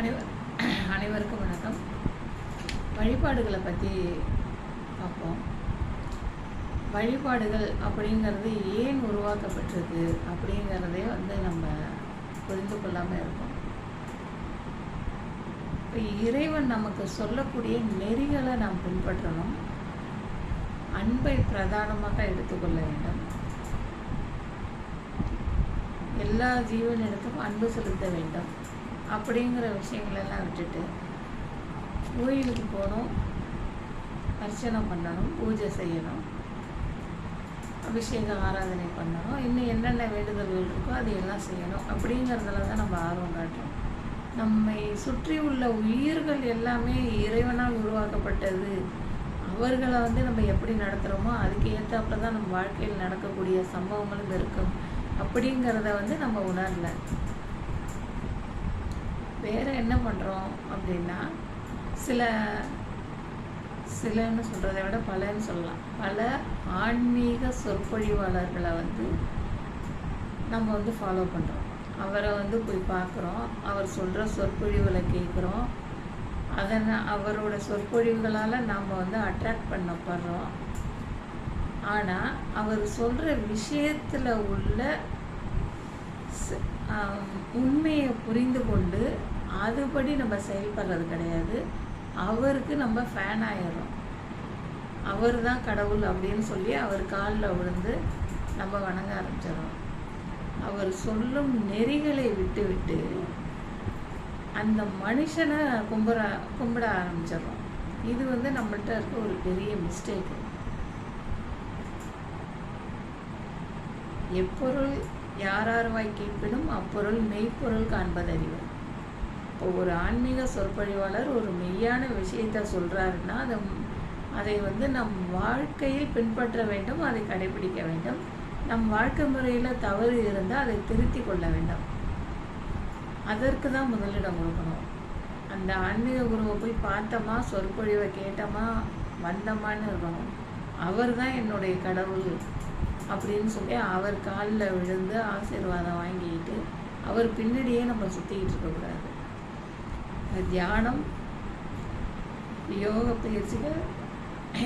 அனைவர் அனைவருக்கும் வணக்கம். வழிபாடுகளை பற்றி பார்ப்போம். வழிபாடுகள் அப்படிங்கிறது ஏன் உருவாக்கப்பட்டிருக்கு அப்படிங்கிறதே வந்து நம்ம புரிந்து கொள்ளாமல் இருக்கோம். இப்போ இறைவன் நமக்கு சொல்லக்கூடிய நெறிகளை நாம் பின்பற்றணும். அன்பை பிரதானமாக எடுத்துக்கொள்ள வேண்டும். எல்லா ஜீவனிடத்தும் அன்பு செலுத்த வேண்டும். அப்படிங்கிற விஷயங்களெல்லாம் விட்டுட்டு கோயிலுக்கு போகணும் அர்ச்சனை பண்ணணும் பூஜை செய்யணும் அபிஷேக ஆராதனை பண்ணணும் இன்னும் என்னென்ன வேண்டுதல்கள் இருக்கோ அதையெல்லாம் செய்யணும். அப்படிங்கிறதுல தான் நம்ம ஆர்வம் காட்டுறோம். நம்மை சுற்றி உள்ள உயிர்கள் எல்லாமே இறைவனால் உருவாக்கப்பட்டது. அவர்களை வந்து நம்ம எப்படி நடத்துகிறோமோ அதுக்கு ஏற்றாப்புல தான் நம்ம வாழ்க்கையில் நடக்கக்கூடிய சம்பவங்களும் இருக்கும். அப்படிங்கிறத வந்து நம்ம உணரல. வேற என்ன பண்ணுறோம் அப்படின்னா சில சிலன்னு சொல்கிறத விட பலன்னு சொல்லலாம். பல ஆன்மீக சொற்பொழிவாளர்களை வந்து நம்ம வந்து ஃபாலோ பண்ணுறோம் அவரை வந்து போய் பார்க்குறோம். அவர் சொல்கிற சொற்பொழிவுகளை கேட்குறோம். அதனை அவரோட சொற்பொழிவுகளால் நாம் வந்து அட்ராக்ட் பண்ணப்படுறோம். ஆனால் அவர் சொல்கிற விஷயத்தில் உள்ள உண்மையை புரிந்து கொண்டு அதுபடி நம்ம செயல்படுறது கிடையாது. அவருக்கு நம்ம ஃபேன் ஆயிடுறோம். அவர் தான் கடவுள் அப்படின்னு சொல்லி அவர் காலில் விழுந்து நம்ம வணங்க ஆரம்பிச்சிடுறோம். அவர் சொல்லும் நெறிகளை விட்டு விட்டு அந்த மனுஷனை கும்பிட கும்பிட ஆரம்பிச்சிடுறோம். இது வந்து நம்மள்கிட்ட இருக்க ஒரு பெரிய மிஸ்டேக்கு எப்பொருள் யாரார்வாய் கேட்பினும் அப்பொருள் மெய்ப்பொருள் காண்பதறிவு ஒரு ஆன்மீக சொற்பொழிவாளர் ஒரு மெய்யான விஷயத்தை சொல்கிறாருன்னா அதை அதை வந்து நம் வாழ்க்கையில் பின்பற்ற வேண்டும் அதை கடைபிடிக்க வேண்டும். நம் வாழ்க்கை முறையில் தவறு இருந்தால் அதை திருத்தி கொள்ள வேண்டும். அதற்கு தான் முதலிடம் கொடுக்கணும். அந்த ஆன்மீக குருவை போய் பார்த்தோமா சொற்பொழிவை கேட்டோமா வந்தோமான்னு இருக்கணும். அவர் தான் என்னுடைய கடவுள் அப்படின்னு சொல்லி அவர் காலில் விழுந்து ஆசீர்வாதம் வாங்கிக்கிட்டு அவர் பின்னாடியே நம்ம சுற்றிக்கிட்டு இருக்கக்கூடாது. இந்த தியானம் யோக பயிற்சிகள்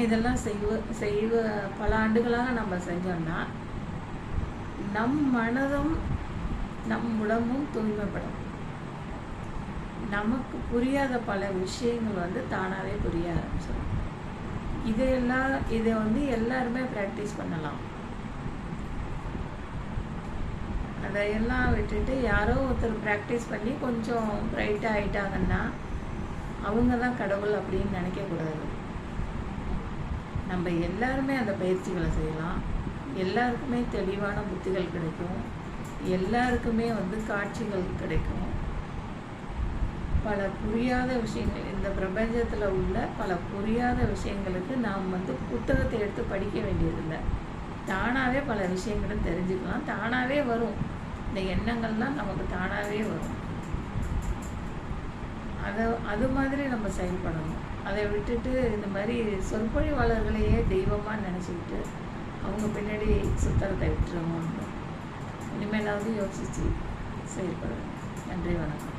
இதெல்லாம் செய்வ செய்வ பல ஆண்டுகளாக நம்ம செஞ்சோம்னா நம் மனதும் நம் உடம்பும் தூய்மைப்படும். நமக்கு புரியாத பல விஷயங்கள் வந்து தானாகவே புரிய ஆரம்பிச்சிடும் இதையெல்லாம் இதை வந்து எல்லாருமே ப்ராக்டிஸ் பண்ணலாம். அதையெல்லாம் விட்டுட்டு யாரோ ஒருத்தர் ப்ராக்டிஸ் பண்ணி கொஞ்சம் பிரைட்டாக ஆகிட்டாங்கன்னா அவங்க தான் கடவுள் அப்படின்னு நினைக்கக்கூடாது. நம்ம எல்லாருமே அந்த பயிற்சிகளை செய்யலாம். எல்லாருக்குமே தெளிவான புத்திகள் கிடைக்கும். எல்லாருக்குமே வந்து காட்சிகள் கிடைக்கும். பல புரியாத விஷயங்கள் இந்த பிரபஞ்சத்தில் உள்ள பல புரியாத விஷயங்களுக்கு நாம் வந்து புத்தகத்தை எடுத்து படிக்க வேண்டியதில்லை. தானாகவே பல விஷயங்களும் தெரிஞ்சுக்கலாம். தானாகவே வரும். இந்த எண்ணங்கள்லாம் நமக்கு தானாகவே வரும். அதை அது மாதிரி நம்ம செயல்படணும். அதை விட்டுட்டு இந்த மாதிரி சொற்பொழிவாளர்களையே தெய்வமாக நினச்சிக்கிட்டு அவங்க பின்னாடி சுத்தரத்தை விட்டுருவோம் இனிமேலாவது யோசித்து செயல்படணும் நன்றி வணக்கம்.